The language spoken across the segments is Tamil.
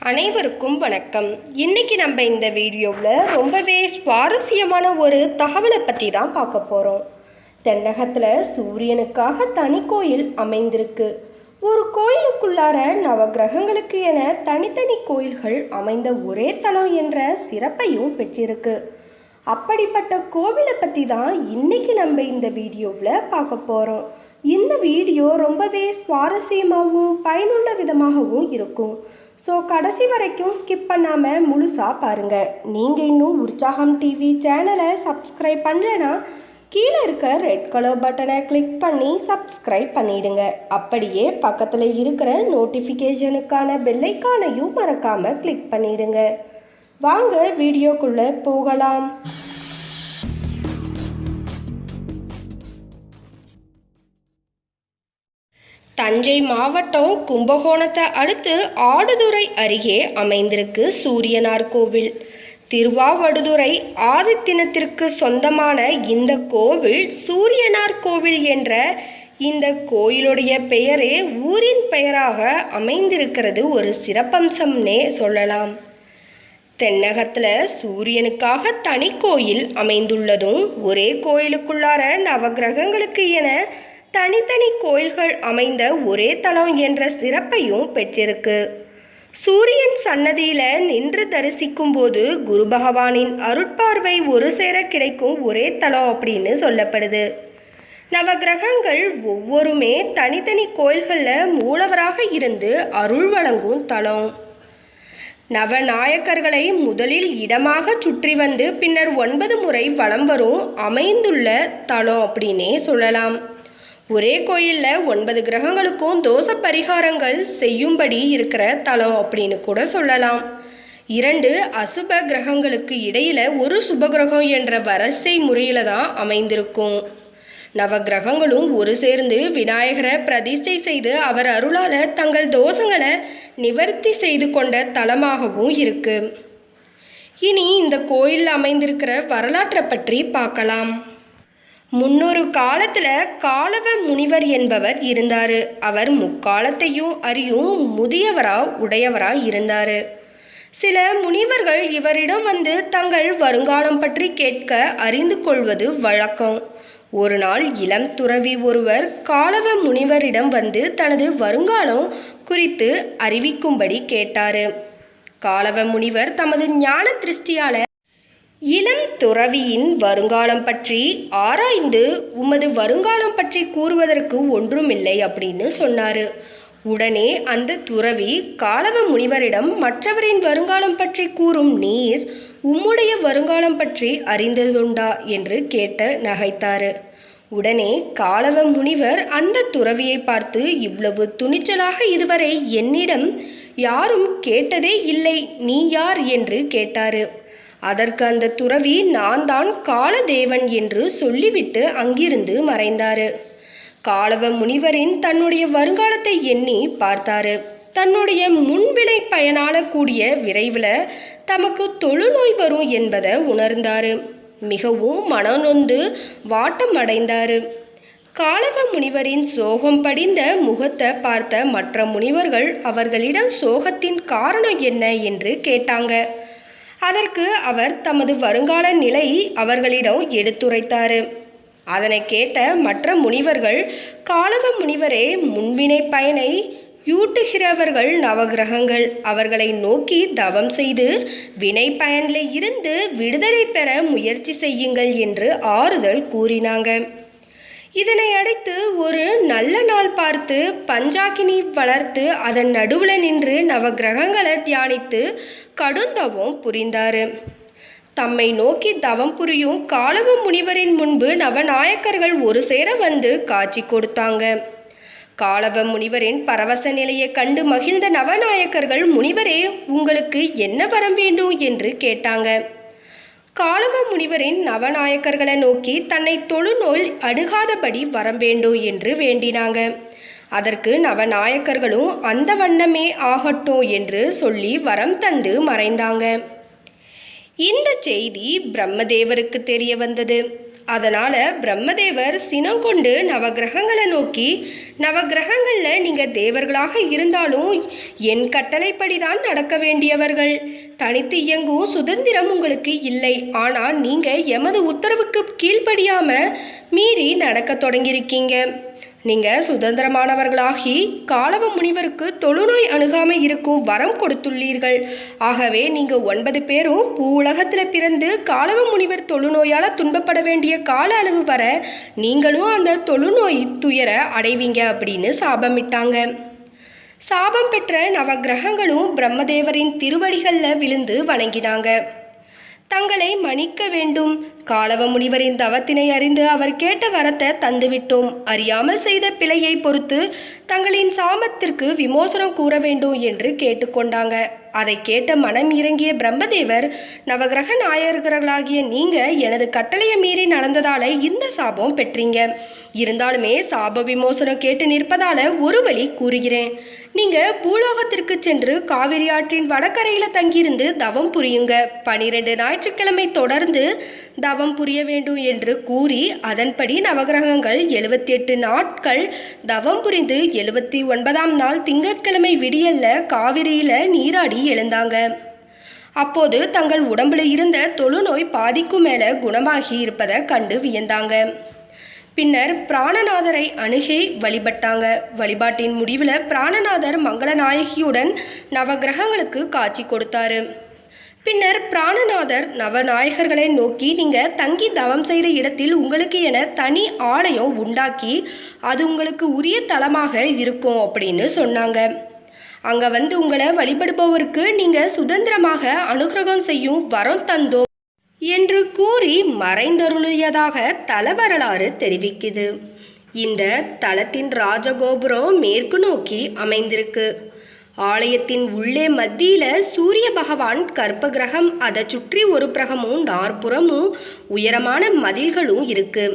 அனைவருக்கும் வணக்கம். இன்னைக்கு நம்ம இந்த வீடியோவில் ரொம்பவே சுவாரஸ்யமான ஒரு தகவலை பற்றி தான் பார்க்க போகிறோம் தென்னகத்தில் சூரியனுக்காக தனி கோயில் அமைந்திருக்கு. ஒரு கோயிலுக்குள்ளார நவகிரகங்களுக்கு என தனித்தனி கோயில்கள் அமைந்த ஒரே தலம் என்ற சிறப்பையும் பெற்றிருக்கு. அப்படிப்பட்ட கோவிலை பற்றி தான் இன்னைக்கு நம்ம இந்த வீடியோவில் பார்க்க போகிறோம் இந்த வீடியோ ரொம்பவே சுவாரஸ்யமாகவும் பயனுள்ள விதமாகவும் இருக்கும். ஸோ கடைசி வரைக்கும் ஸ்கிப் பண்ணாமல் முழுசாக பாருங்கள் நீங்கள் இன்னும் உற்சாகம் டிவி சேனலை சப்ஸ்கிரைப் பண்ணலைன்னா கீழே இருக்க ரெட் கலர் பட்டனை கிளிக் பண்ணி சப்ஸ்கிரைப் பண்ணிடுங்க. அப்படியே பக்கத்தில் இருக்கிற நோட்டிஃபிகேஷனுக்கான பெல்லைக்கானையும் மறக்காமல் கிளிக் பண்ணிடுங்க. வாங்க வீடியோக்குள்ளே போகலாம். தஞ்சை மாவட்டம் கும்பகோணத்தை அடுத்து ஆடுதுறை அருகே அமைந்திருக்கு சூரியனார் கோவில். திருவாவடுதுறை ஆதித்தினத்திற்கு சொந்தமான இந்த கோவில் சூரியனார் கோவில் என்ற இந்த கோயிலுடைய பெயரே ஊரின் பெயராக அமைந்திருக்கிறது ஒரு சிறப்பம்சம்னே சொல்லலாம். தென்னகத்தில் சூரியனுக்காக தனி கோயில் அமைந்துள்ளதும் ஒரே கோயிலுக்குள்ளார நவகிரகங்களுக்கு என தனித்தனி கோயில்கள் அமைந்த ஒரே தலம் என்ற சிறப்பையும் பெற்றிருக்கு. சூரியன் சன்னதியில நின்று தரிசிக்கும் போது குரு பகவானின் அருட்பார்வை ஒரு சேர கிடைக்கும் ஒரே தலம் அப்படின்னு சொல்லப்படுது. நவகிரகங்கள் ஒவ்வொருமே தனித்தனி கோயில்களில் மூலவராக இருந்து அருள் வழங்கும் தலம். நவநாயக்கர்களை முதலில் இடமாக சுற்றி வந்து பின்னர் ஒன்பது முறை வலம் வரும் அமைந்துள்ள தலம் அப்படின்னே சொல்லலாம். ஒரே கோயிலில் ஒன்பது கிரகங்களுக்கும் தோச பரிகாரங்கள் செய்யும்படி இருக்கிற தலம் அப்படின்னு கூட சொல்லலாம். இரண்டு அசுப கிரகங்களுக்கு இடையில் ஒரு சுபகிரகம் என்ற வரிசை முறையில் தான் அமைந்திருக்கும். நவகிரகங்களும் ஒரு சேர்ந்து விநாயகரை பிரதிஷ்டை செய்து அவர் அருளால் தங்கள் தோஷங்களை நிவர்த்தி செய்து கொண்ட தலமாகவும் இருக்குது இனி இந்த கோயில் அமைந்திருக்கிற வரலாற்றை பற்றி பார்க்கலாம். முன்னொரு காலத்தில் காலவ முனிவர் என்பவர் இருந்தார். அவர் முக்காலத்தையும் அறியும் முதியவரா உடையவரா இருந்தார். சில முனிவர்கள் இவரிடம் வந்து தங்கள் வருங்காலம் பற்றி கேட்க அறிந்து கொள்வது வழக்கம். ஒரு நாள் இளம் துறவி ஒருவர் காலவ முனிவரிடம் வந்து தனது வருங்காலம் குறித்து அறிவிக்கும்படி கேட்டார். காலவ முனிவர் தமது ஞான திருஷ்டியால இளம் துறவியின் வருங்காலம் பற்றி ஆராய்ந்து உமது வருங்காலம் பற்றி கூறுவதற்கு ஒன்றுமில்லை அப்படின்னு சொன்னார். உடனே அந்த துறவி காலவ முனிவரிடம் மற்றவரின் வருங்காலம் பற்றி கூறும் நீர் உம்முடைய வருங்காலம் பற்றி அறிந்ததுண்டா என்று கேட்ட நகைத்தார். உடனே காலவ முனிவர் அந்த துறவியை பார்த்து இவ்வளவு துணிச்சலாக இதுவரை என்னிடம் யாரும் கேட்டதே இல்லை நீ யார் என்று கேட்டாரு. அதற்கு அந்த துறவி நான் தான் காலதேவன் என்று சொல்லிவிட்டு அங்கிருந்து மறைந்தாரு. காலவ முனிவரின் தன்னுடைய வருங்காலத்தை எண்ணி பார்த்தாரு. தன்னுடைய முன்விளை பயனால கூடிய விரைவில் தமக்கு தொழுநோய் வரும் என்பதை உணர்ந்தாரு. மிகவும் மனநொந்து வாட்டம் அடைந்தாரு. காலவ முனிவரின் சோகம் படிந்த முகத்தை பார்த்த மற்ற முனிவர்கள் அவர்களிடம் சோகத்தின் காரணம் என்ன என்று கேட்டாங்க. அதற்கு அவர் தமது வருங்கால நிலை அவர்களிடம் எடுத்துரைத்தார். அதனை கேட்ட மற்ற முனிவர்கள் காலவ முனிவரே முன்வினை பயனை யூட்டுகிறவர்கள் நவகிரகங்கள். அவர்களை நோக்கி தவம் செய்து வினை பயனில் இருந்து விடுதலை பெற முயற்சி செய்யுங்கள் என்று ஆறுதல் கூறினாங்க. இதனை அடைத்து ஒரு நல்ல நாள் பார்த்து பஞ்சாக்கினி வளர்த்து அதன் நடுவில் நின்று நவகிரகங்களை தியானித்து கடுந்தவம் புரிந்தார். தம்மை நோக்கி தவம் புரியும் காலவ முனிவரின் முன்பு நவநாயக்கர்கள் ஒரு சேர வந்து காட்சி கொடுத்தாங்க. காலவ முனிவரின் பரவச நிலையை கண்டு மகிழ்ந்த நவநாயக்கர்கள் முனிவரே உங்களுக்கு என்ன வரம் வேண்டும்? என்று கேட்டாங்க. காளவ முனிவரின் நவநாயக்கர்களை நோக்கி தன்னை தொழுநோய் அணுகாதபடி வரம் வேண்டும் என்று வேண்டினாங்க. அதற்கு நவநாயக்கர்களும் அந்த வண்ணமே ஆகட்டும் என்று சொல்லி வரம் தந்து மறைந்தாங்க. இந்த செய்தி பிரம்மதேவருக்கு தெரிய வந்தது. அதனால் பிரம்மதேவர் சினம் கொண்டு நவகிரகங்களை நோக்கி நவகிரகங்களில் நீங்கள் தேவர்களாக இருந்தாலும் என் கட்டளைப்படி தான் நடக்க வேண்டியவர்கள். தனித்து இயங்கும் சுதந்திரம் உங்களுக்கு இல்லை. ஆனால் நீங்கள் எமது உத்தரவுக்கு கீழ்ப்படியாமல் மீறி நடக்க தொடங்கியிருக்கீங்க. நீங்கள் சுதந்திரமானவர்களாகி காலவ முனிவருக்கு தொழுநோய் அணுகாமல் இருக்கும் வரம் கொடுத்துள்ளீர்கள். ஆகவே நீங்கள் ஒன்பது பேரும் பூ உலகத்தில் பிறந்து காலவ முனிவர் தொழுநோயால் துன்பப்பட வேண்டிய கால அளவு வர நீங்களும் அந்த தொழுநோய் துயர அடைவீங்க அப்படின்னு சாபமிட்டாங்க. சாபம் பெற்ற நவக்கிரகங்களும் பிரம்மதேவரின் திருவடிகளில் விழுந்து வணங்கினாங்க. தங்களை மன்னிக்க வேண்டும் காலவ முனிவரின் தவத்தினை அறிந்து அவர் கேட்ட வரத்தை தந்துவிட்டோம். அறியாமல் செய்த பிழையை பொறுத்து தங்களின் சாமத்திற்கு விமோசனம் கூற வேண்டும் என்று கேட்டுக்கொண்டாங்க. அதை கேட்ட மனம் இறங்கிய பிரம்மதேவர் நவகிரக நாயகர்களாகிய நீங்க எனது கட்டளையை மீறி நடந்ததால இந்த சாபம் பெற்றீங்க. இருந்தாலுமே சாப விமோசனம் கேட்டு நிற்பதால ஒரு வழி கூறுகிறேன். நீங்க பூலோகத்திற்கு சென்று காவிரி ஆற்றின் வடகரையில தங்கியிருந்து தவம் புரியுங்க. பனிரெண்டு ஞாயிற்றுக்கிழமை தொடர்ந்து தவம் புரிய வேண்டும் என்று கூறி அதன்படி நவகிரகங்கள் எழுபத்தி எட்டு நாட்கள் தவம் புரிந்து எழுபத்தி ஒன்பதாம் நாள் திங்கட்கிழமை விடியல்ல காவிரியில நீராடி எழுந்தாங்க. அப்போது தங்கள் உடம்புல இருந்த தொழுநோய் பாதிக்கும் மேல குணமாகி இருப்பதை கண்டு வியந்தாங்க. பின்னர் பிராணநாதரை அணுகி வழிபட்டாங்க. வழிபாட்டின் முடிவில் பிராணநாதர் மங்களநாயகியுடன் நவகிரகங்களுக்கு காட்சி கொடுத்தாரு. பின்னர் பிராணநாதர் நவநாயகர்களை நோக்கி நீங்கள் தங்கி தவம் செய்த இடத்தில் உங்களுக்கு என தனி ஆலயம் உண்டாக்கி அது உங்களுக்கு உரிய தலமாக இருக்கும் அப்படின்னு சொன்னாங்க. அங்கே வந்து உங்களை வழிபடுபவருக்கு நீங்கள் சுதந்திரமாக அனுகிரகம் செய்யும் வரம் தந்தோம் என்று கூறி மறைந்தருளியதாக தல வரலாறு தெரிவிக்குது. இந்த தலத்தின் ராஜகோபுரம் மேற்கு நோக்கி அமைந்திருக்கு. ஆலயத்தின் உள்ளே மத்தியில சூரிய பகவான் கர்ப்ப கிரகம் அதை சுற்றி ஒரு பிரகமும் நாற்புறமும் உயரமான மதில்களும் இருக்கு.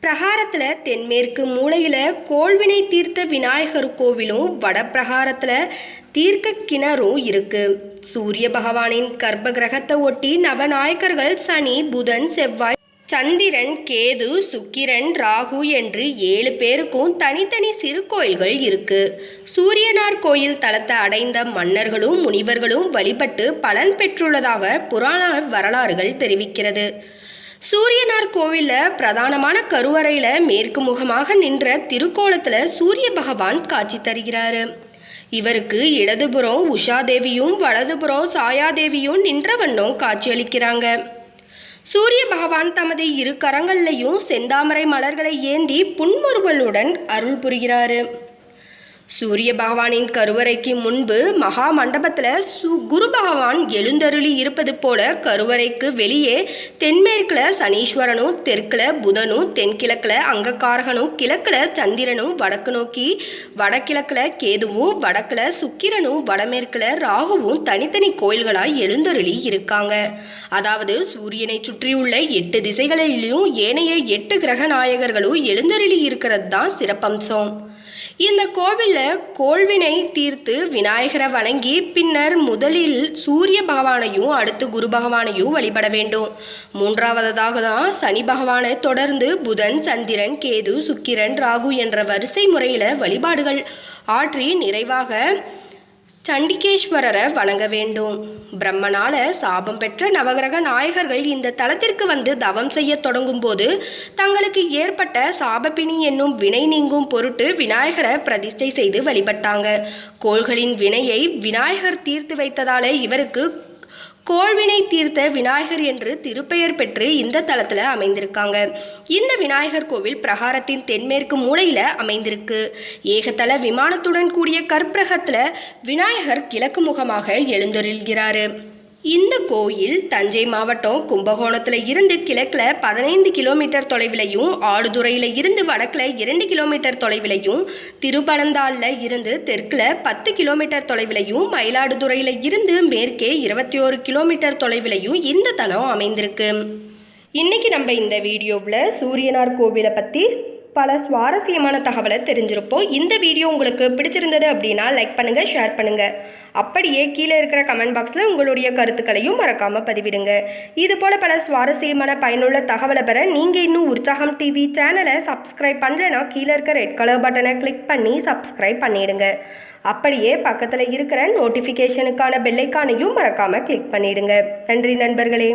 பிரகாரத்தில் தென்மேற்கு மூலையில் கோள்வினை தீர்த்த விநாயகர் கோவிலும் வட பிரகாரத்தில் தீர்க்க கிணறும் இருக்கு. சூரிய பகவானின் கர்ப்ப கிரகத்தை ஒட்டி நவநாயக்கர்கள் சனி புதன் செவ்வாய் சந்திரன் கேது சுக்கிரன் ராகு என்று ஏழு பேருக்கும் தனித்தனி சிறு கோயில்கள் இருக்கு. சூரியனார் கோயில் தலத்தை அடைந்த மன்னர்களும் முனிவர்களும் வழிபட்டு பலன் பெற்றுள்ளதாக புராண வரலாறுகள் தெரிவிக்கிறது. சூரியனார் கோவிலில் பிரதானமான கருவறையில் மேற்கு முகமாக நின்ற திருக்கோலத்தில் சூரிய பகவான் காட்சி தருகிறாரு. இவருக்கு இடதுபுறம் உஷாதேவியும் வலதுபுறம் சாயாதேவியும் நின்ற வண்ணம் காட்சியளிக்கிறாங்க சூரிய பகவான் தமது இரு கரங்கள்லையும் செந்தாமரை மலர்களை ஏந்தி புன்முறுவலுடன் அருள் புரிகிறாரு. சூரிய பகவானின் கருவறைக்கு முன்பு மகா மண்டபத்தில் சு குரு பகவான் எழுந்தருளி இருப்பது போல கருவறைக்கு வெளியே தென்மேற்கில் சனீஸ்வரனும் தெற்கில் புதனும் தென்கிழக்கில் அங்கக்காரகனும் கிழக்கில் சந்திரனும் வடக்கு நோக்கி வடகிழக்கில் கேதுவும் வடக்கில் சுக்கிரனும் வடமேற்கில் ராகுவும் தனித்தனி கோயில்களாய் எழுந்தருளி இருக்காங்க. அதாவது சூரியனை சுற்றியுள்ள எட்டு திசைகளிலும் ஏனைய எட்டு கிரக நாயகர்களும் எழுந்தருளி இருக்கிறது தான் சிறப்பம்சம். இந்த கோவிலில் கோள்வினை தீர்த்து விநாயகரை வணங்கி பின்னர் முதலில் சூரிய பகவானையும் அடுத்து குரு பகவானையும் வழிபட வேண்டும். மூன்றாவதாக தான் சனி பகவானை தொடர்ந்து புதன் சந்திரன் கேது சுக்கிரன் ராகு என்ற வரிசை முறையில் வழிபாடுகள் ஆற்றி நிறைவாக சண்டிகேஸ்வரரை வணங்க வேண்டும். பிரம்மனால சாபம் பெற்ற நவகிரக நாயகர்கள் இந்த தலத்திற்கு வந்து தவம் செய்ய தொடங்கும் போது தங்களுக்கு ஏற்பட்ட சாபப்பிணி என்னும் வினை நீங்கும் பொருட்டு விநாயகரை பிரதிஷ்டை செய்து வழிபட்டாங்க. கோள்களின் வினையை விநாயகர் தீர்த்து வைத்ததாலே இவருக்கு கோள்வினை தீர்த்த விநாயகர் என்று திருப்பெயர் பெற்று இந்த தலத்தில் அமைந்திருக்காங்க. இந்த விநாயகர் கோவில் பிரகாரத்தின் தென்மேற்கு மூலையில் அமைந்திருக்கு. ஏகத்தல விமானத்துடன் கூடிய கற்பிரகத்தில் விநாயகர் கிழக்கு முகமாக எழுந்தொருள்கிறாரு. இந்த கோயில் தஞ்சை மாவட்டம் கும்பகோணத்தில் இருந்து கிழக்கில் பதினைந்து கிலோமீட்டர் தொலைவிலையும் ஆடுதுறையில் இருந்து வடக்கில் இரண்டு கிலோமீட்டர் தொலைவிலையும் திருப்பனந்தாளில் இருந்து தெற்கில் பத்து கிலோமீட்டர் தொலைவிலையும் மயிலாடுதுறையில் இருந்து மேற்கே இருபத்தி ஓரு கிலோமீட்டர் தொலைவிலையும் இந்த தலம் அமைந்திருக்கு. இன்னைக்கு நம்ம இந்த வீடியோவில் சூரியனார் கோவிலை பற்றி பல சுவாரஸ்யமான தகவலை தெரிஞ்சிருப்போம். இந்த வீடியோ உங்களுக்கு பிடிச்சிருந்தது அப்படின்னா லைக் பண்ணுங்கள் ஷேர் பண்ணுங்கள் அப்படியே கீழே இருக்கிற கமெண்ட் பாக்ஸில் உங்களுடைய கருத்துக்களையும் மறக்காமல் பதிவிடுங்க. இதுபோல் பல சுவாரஸ்யமான பயனுள்ள தகவலை பெற நீங்கள் இன்னும் உற்சாகம் டிவி சேனலை சப்ஸ்கிரைப் பண்ணலைன்னா கீழே இருக்க ரெட் கலர் பட்டனை கிளிக் பண்ணி சப்ஸ்கிரைப் பண்ணிடுங்க. அப்படியே பக்கத்தில் இருக்கிற நோட்டிஃபிகேஷனுக்கான பெல்லைக்கானையும் மறக்காமல் கிளிக் பண்ணிவிடுங்க நன்றி நண்பர்களே.